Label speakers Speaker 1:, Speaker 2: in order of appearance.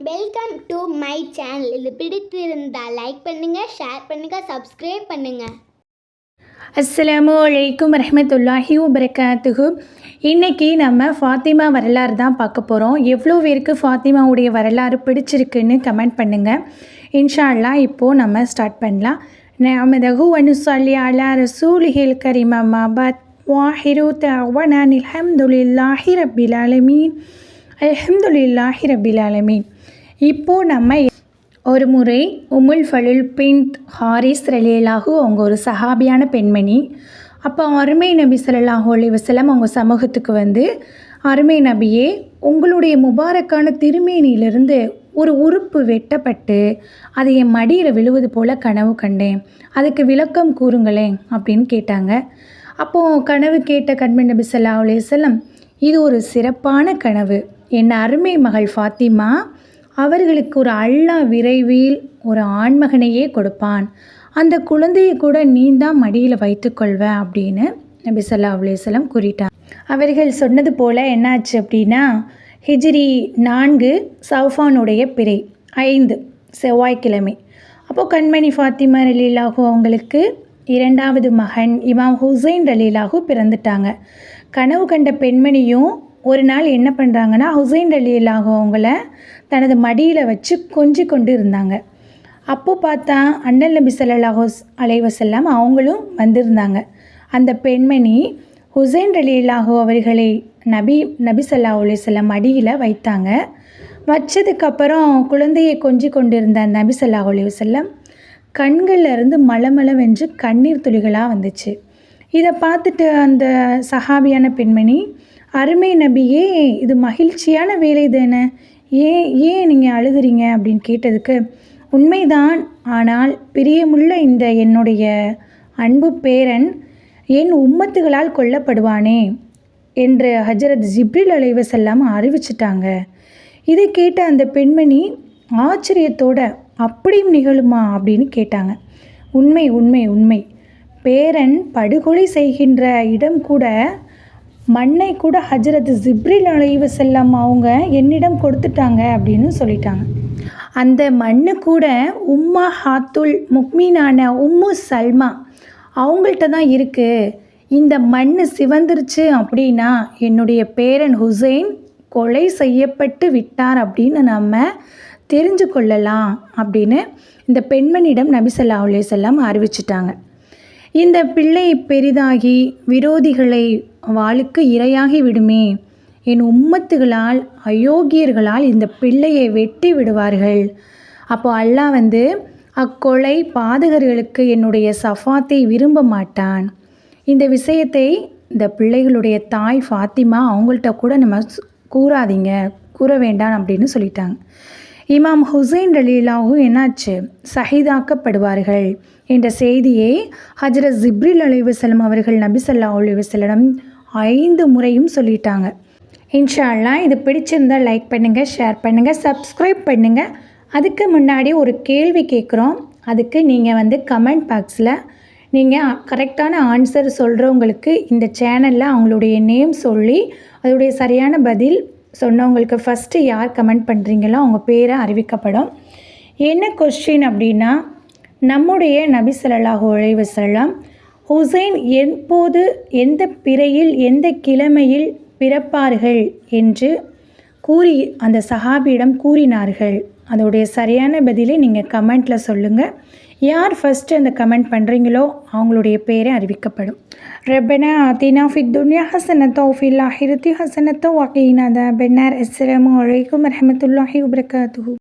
Speaker 1: Welcome to my channel இது பிடித்திருந்தால் like பண்ணுங்கள் ஷேர் பண்ணுங்கள் சப்ஸ்கிரைப் பண்ணுங்கள்
Speaker 2: அஸ்ஸலாமு அலைக்கும் வரஹ்மத்துல்லாஹி வபரகாத்துஹு இன்றைக்கி நம்ம ஃபாத்திமா வரலாறு தான் பார்க்க போகிறோம் எவ்வளோ பேருக்கு ஃபாத்திமாவுடைய வரலாறு பிடிச்சிருக்குன்னு கமெண்ட் பண்ணுங்கள் இன்ஷா அல்லாஹ் இப்போது நம்ம ஸ்டார்ட் பண்ணலாம். நஹ்மதஹு வ அலா ரசூல் ஹில் அம்மா வாஹிரு தஅவனான் அல்ஹம்துலில்லாஹி ரப்பில் ஆலமீன். அல்ஹம்துலில்லாஹி இப்போது நம்ம ஒரு முறை உமுல் ஃபலுல் பின்த் ஹாரிஸ் ரலியலாகு அவங்க ஒரு சஹாபியான பெண்மணி. அப்போ அருமை நபி ஸல்லல்லாஹு அலைஹி வஸல்லம் அவங்க சமூகத்துக்கு வந்து அருமை நபியே உங்களுடைய முபாரக்கான திருமேனியிலிருந்து ஒரு உறுப்பு வெட்டப்பட்டு அது என் மடியில் விழுவது போல் கனவு கண்டேன். அதுக்கு விளக்கம் கூறுங்களேன் அப்படின்னு கேட்டாங்க. அப்போது கனவு கேட்ட கண்மை நபி சல்லா அலைஹி இது ஒரு சிறப்பான கனவு. என் அருமை மகள் ஃபாத்திமா அவர்களுக்கு ஒரு அல்லாஹ் விரைவில் ஒரு ஆண்மகனையே கொடுப்பான். அந்த குழந்தையை கூட நீ தான் மடியில் வைத்துக்கொள்வ அப்படின்னு நபி சொல்லா அலுவலம் கூறிட்டார். அவர்கள் சொன்னது போல் என்னாச்சு அப்படின்னா ஹிஜ்ரி நான்கு சவுஃபானுடைய பிறை ஐந்து செவ்வாய்க்கிழமை. அப்போது கண்மணி ஃபாத்திமா ரலீலாஹு அவங்களுக்கு இரண்டாவது மகன் இமாம் ஹுசைன் ரலீலாஹு பிறந்துட்டாங்க. கனவு கண்ட பெண்மணியும் ஒரு நாள் என்ன பண்ணுறாங்கன்னா ஹுசைன் ரலீலாஹு அவங்கள தனது மடியில் வச்சு கொஞ்சி கொண்டு இருந்தாங்க. அப்போது பார்த்தா அண்ணல் நபி சல்லாஹோஸ் அலைவசல்லாம் அவங்களும் வந்திருந்தாங்க. அந்த பெண்மணி ஹுசைன் ரலீலாஹு அவர்களை நபி நபி ஸல்லல்லாஹு அலிசல்லாம் மடியில் வைத்தாங்க. வச்சதுக்கப்புறம் குழந்தையை கொஞ்சி கொண்டிருந்த நபி ஸல்லல்லாஹு அலைஹி கண்களில் கண்கள்ல இருந்து மலமளவென்று கண்ணீர் துளிகளாக வந்துச்சு. இதை பார்த்துட்டு அந்த சஹாபியான பெண்மணி அருமை நபியே இது மகிழ்ச்சியான வேலை தானே? ஏன் ஏன் நீங்கள் அழுகிறீங்க அப்படின்னு கேட்டதுக்கு உண்மைதான் ஆனால் பிரியமுள்ள இந்த என்னுடைய அன்பு பேரன் என் உம்மத்துகளால் கொல்லப்படுவானே என்று ஹஜரத் ஜிப்ரில் அலைவசல்லாம் அறிவிச்சிட்டாங்க. இதை கேட்ட அந்த பெண்மணி ஆச்சரியத்தோட அப்படியும் நிகழுமா? அப்படின்னு கேட்டாங்க. உண்மை உண்மை உண்மை. பேரன் படுகொலை செய்கின்ற இடம் கூட மண்ணை கூட ஹஜரத் ஜிப்ரில் அலைவ செல்லம் அவங்க என்னிடம் கொடுத்துட்டாங்க அப்படின்னு சொல்லிட்டாங்க. அந்த மண்ணு கூட உம்மா ஹாத்துல் முக்மீனான உம்மு சல்மா அவங்கள்ட்ட தான் இருக்குது இந்த மண் சிவந்துருச்சு அப்படின்னா என்னுடைய பேரன் ஹுசைன் கொலை செய்யப்பட்டு விட்டார் அப்படின்னு நம்ம தெரிஞ்சு கொள்ளலாம் அப்படின்னு இந்த பெண்மணியிடம் நபிசல்லா ஸல்லல்லாஹு அலைஹி அறிவிச்சிட்டாங்க. இந்த பிள்ளை பெரிதாகி விரோதிகளை வாளுக்கு இரையாகி விடுமே. என் உம்மத்துகளால் அயோக்கியர்களால் இந்த பிள்ளையை வெட்டி விடுவார்கள். அப்போ அல்லாஹ் வந்து அக்கொலை பாதகர்களுக்கு என்னுடைய சஃபாத்தை விரும்ப மாட்டான். இந்த விஷயத்தை இந்த பிள்ளைகளுடைய தாய் ஃபாத்திமா அவங்கள்ட்ட கூட நம்ம கூறாதீங்க கூற வேண்டாம் அப்படின்னு சொல்லிட்டாங்க. இமாம் ஹுசைன் ரலீலாவும் என்னாச்சு? சஹிதாக்கப்படுவார்கள் என்ற செய்தியை ஹஜரத் ஜிப்ரில் அலைவசலம் அவர்கள் நபி சல்லா அலைவசலம் ஐந்து முறையும் சொல்லிட்டாங்க. இன்ஷா அல்லாஹ் இது பிடிச்சிருந்தால் லைக் பண்ணுங்கள் ஷேர் பண்ணுங்கள் சப்ஸ்கிரைப் பண்ணுங்கள் அதுக்கு முன்னாடி ஒரு கேள்வி கேட்குறோம். அதுக்கு நீங்கள் வந்து கமெண்ட் பாக்ஸில் நீங்கள் கரெக்டான ஆன்சர் சொல்கிறவங்களுக்கு இந்த சேனலில் அவங்களுடைய நேம் சொல்லி அதோடைய சரியான பதில் சொன்னவங்களுக்கு ஃபஸ்ட்டு யார் கமெண்ட் பண்ணுறீங்களோ அவங்க பேரை அறிவிக்கப்படும். என்ன கொஸ்டின் அப்படின்னா நம்முடைய நபி ஸல்லல்லாஹு அலைஹி ஹுசைன் எப்போது எந்த பிறையில் எந்த கிழமையில் பிறப்பார்கள் என்று கூறி அந்த சஹாபியிடம் கூறினார்கள். அதோடைய சரியான பதிலை நீங்கள் கமெண்ட்டில் சொல்லுங்கள் யார் ஃபஸ்ட்டு அந்த கமெண்ட் பண்ணுறீங்களோ அவங்களுடைய பேரே அறிவிக்கப்படும். ரப்பனா ஆத்தினா ஃபித் துன்யா ஹசனத்தோ ஃபில் ஆஹிரத்தி ஹசனத்தோ வாக்கீனா த பென்னார் அஸ்ஸலாமு அலைக்கும் ரஹமத்துல்லாஹி வபரகாத்துஹு.